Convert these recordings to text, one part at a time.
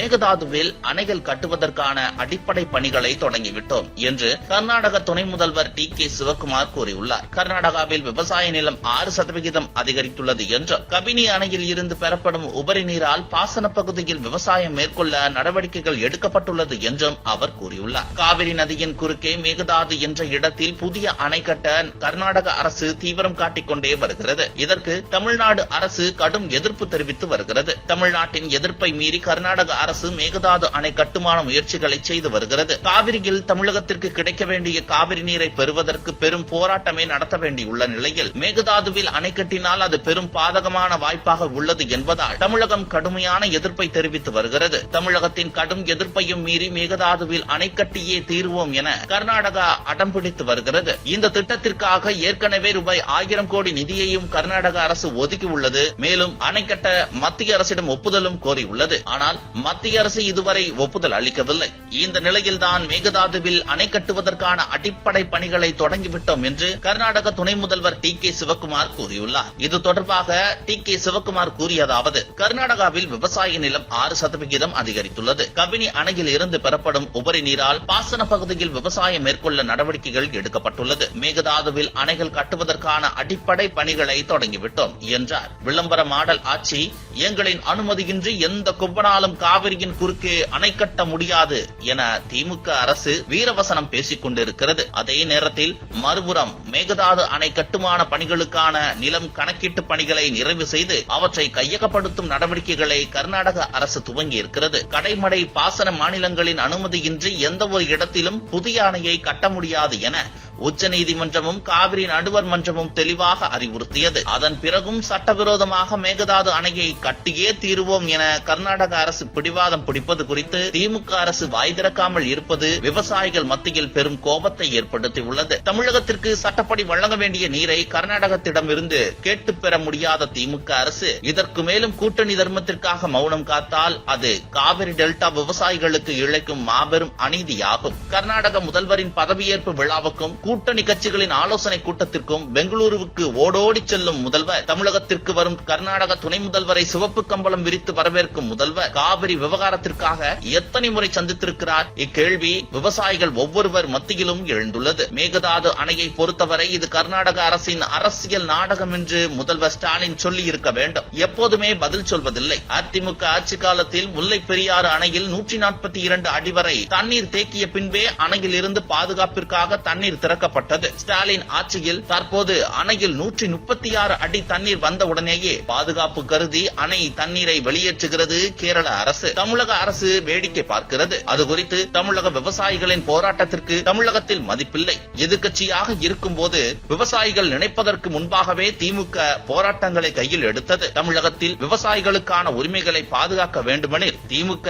மேகதாதுவில் அணைகள் கட்டுவதற்கான அடிப்படை பணிகளை தொடங்கிவிட்டோம் என்று கர்நாடக துணை முதல்வர் டி கே சிவக்குமார் கூறியுள்ளார். கர்நாடகாவில் விவசாய நிலம் ஆறு சதவிகிதம் அதிகரித்துள்ளது என்றும் கபினி அணையில் இருந்து பெறப்படும் உபரி நீரால் பாசன பகுதியில் விவசாயம் மேற்கொள்ள நடவடிக்கைகள் எடுக்கப்பட்டுள்ளது என்றும் அவர் கூறியுள்ளார். காவிரி நதியின் குறுக்கே மேகதாது என்ற இடத்தில் புதிய அணை கட்ட கர்நாடக அரசு தீவிரம் காட்டிக்கொண்டே வருகிறது. இதற்கு தமிழ்நாடு அரசு கடும் எதிர்ப்பு தெரிவித்து வருகிறது. தமிழ்நாட்டின் எதிர்ப்பை மீறி கர்நாடக அரசு மேகதாது அணை கட்டுமான முயற்சிகளை செய்து வருகிறது. காவிரியில் தமிழகத்திற்கு கிடைக்க வேண்டிய காவிரி நீரை பெறுவதற்கு பெரும் போராட்டமே நடத்த வேண்டியுள்ள நிலையில் மேகதாதுவில் அணை கட்டினால் அது பெரும் பாதகமான வாய்ப்பாக உள்ளது என்பதால் தமிழகம் கடுமையான எதிர்ப்பை தெரிவித்து வருகிறது. தமிழகத்தின் கடும் எதிர்ப்பையும் மீறி மேகதாதுவில் அணை கட்டியே தீர்வோம் என கர்நாடகா அடம் பிடித்து வருகிறது. இந்த திட்டத்திற்காக ஏற்கனவே ரூபாய் ஆயிரம் கோடி நிதியையும் கர்நாடக அரசு ஒதுக்கியுள்ளது மேலும் அணை கட்ட மத்திய அரசிடம் ஒப்புதலும் கோரியுள்ளது ஆனால் மத்திய மத்திய அரசு இதுவரை ஒப்புதல் அளிக்கவில்லை. இந்த நிலையில்தான் மேகதாதுவில் அணை கட்டுவதற்கான அடிப்படை பணிகளை தொடங்கிவிட்டோம் என்று கர்நாடக துணை முதல்வர் டி கே சிவக்குமார் கூறியுள்ளார். இது தொடர்பாக டி கே சிவக்குமார் கூறியதாவது கர்நாடகாவில் விவசாய நிலம் ஆறு சதவிகிதம் அதிகரித்துள்ளது. கபினி அணையில் இருந்து பெறப்படும் உபரி நீரால் பாசன பகுதியில் விவசாயம் மேற்கொள்ள நடவடிக்கைகள் எடுக்கப்பட்டுள்ளது. மேகதாதுவில் அணைகள் கட்டுவதற்கான அடிப்படை பணிகளை தொடங்கிவிட்டோம் என்றார். விளம்பர மாடல் ஆட்சி எங்களின் அனுமதியின்றி எந்த கும்பனாலும் காவிரியின் குறுக்கே அணை கட்ட முடியாது என திமுக அரசு வீரவசனம் பேசிக் கொண்டிருக்கிறது. அதே நேரத்தில் மறுபுறம் மேகதாது அணை கட்டுமான பணிகளுக்கான நிலம் கணக்கீட்டு பணிகளை நிறைவு செய்து அவற்றை கையகப்படுத்தும் நடவடிக்கைகளை கர்நாடக அரசு துவங்கி இருக்கிறது. கடைமடை பாசன மாநிலங்களின் அனுமதியின்றி எந்த ஒரு இடத்திலும் புதிய அணையை கட்ட முடியாது என உச்சநீதிமன்றமும் காவிரி நடுவர் மன்றமும் தெளிவாக அறிவுறுத்தியது. அதன் பிறகும் சட்டவிரோதமாக மேகதாது அணையை கட்டியே தீருவோம் என கர்நாடக அரசு பிடிவாதம் பிடிப்பது குறித்து திமுக அரசு வாய் திறக்காமல் இருப்பது விவசாயிகள் மத்தியில் பெரும் கோபத்தை ஏற்படுத்தியுள்ளது. தமிழகத்திற்கு சட்டப்படி வழங்க வேண்டிய நீரை கர்நாடகத்திடமிருந்து கேட்டு பெற முடியாத திமுக அரசு இதற்கு மேலும் கூட்டணி தர்மத்திற்காக மௌனம் காத்தால் அது காவிரி டெல்டா விவசாயிகளுக்கு இழைக்கும் மாபெரும் அநீதியாகும். கர்நாடக முதல்வரின் பதவியேற்பு விழாவுக்கும் கூட்டணி கட்சிகளின் ஆலோசனை கூட்டத்திற்கும் பெங்களூருவுக்கு ஓடோடி செல்லும் முதல்வர் தமிழகத்திற்கு வரும் கர்நாடக துணை முதல்வரை சிவப்பு கம்பளம் விரித்து வரவேற்கும் முதல்வர் காவிரி விவகாரத்திற்காக எத்தனை முறை சந்தித்திருக்கிறார்? இக்கேள்வி விவசாயிகள் ஒவ்வொருவர் மத்தியிலும் எழுந்துள்ளது. மேகதாது அணையை பொறுத்தவரை இது கர்நாடக அரசின் அரசியல் நாடகம் என்று முதல்வர் ஸ்டாலின் சொல்லி இருக்க வேண்டும். எப்போதுமே பதில் சொல்வதில்லை. அதிமுக ஆட்சி காலத்தில் முல்லை பெரியாறு அணையில் நூற்றி நாற்பத்தி இரண்டு அடி வரை தண்ணீர் தேக்கிய பின்பே அணையில் இருந்து பாதுகாப்பிற்காக தண்ணீர் திறக்கப்பட்டது. ஸ்டாலின் ஆட்சியில் தற்போது அணையில் நூற்றி முப்பத்தி ஆறு அடி தண்ணீர் வந்த உடனேயே பாதுகாப்பு கருதி அணை தண்ணீரை வெளியேற்றுகிறது கேரள அரசு. தமிழக அரசு வேடிக்கை பார்க்கிறது. அது குறித்து தமிழக விவசாயிகளின் போராட்டத்திற்கு தமிழகத்தில் மதிப்பில்லை. எதிர்கட்சியாக இருக்கும் போது விவசாயிகள் நினைப்பதற்கு முன்பாகவே திமுக போராட்டங்களை கையில் எடுத்தது. தமிழகத்தில் விவசாயிகளுக்கான உரிமைகளை பாதுகாக்க வேண்டுமெனில் திமுக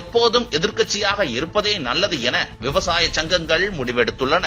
எப்போதும் எதிர்கட்சியாக இருப்பதே நல்லது என விவசாய சங்கங்கள் முடிவெடுத்துள்ளன.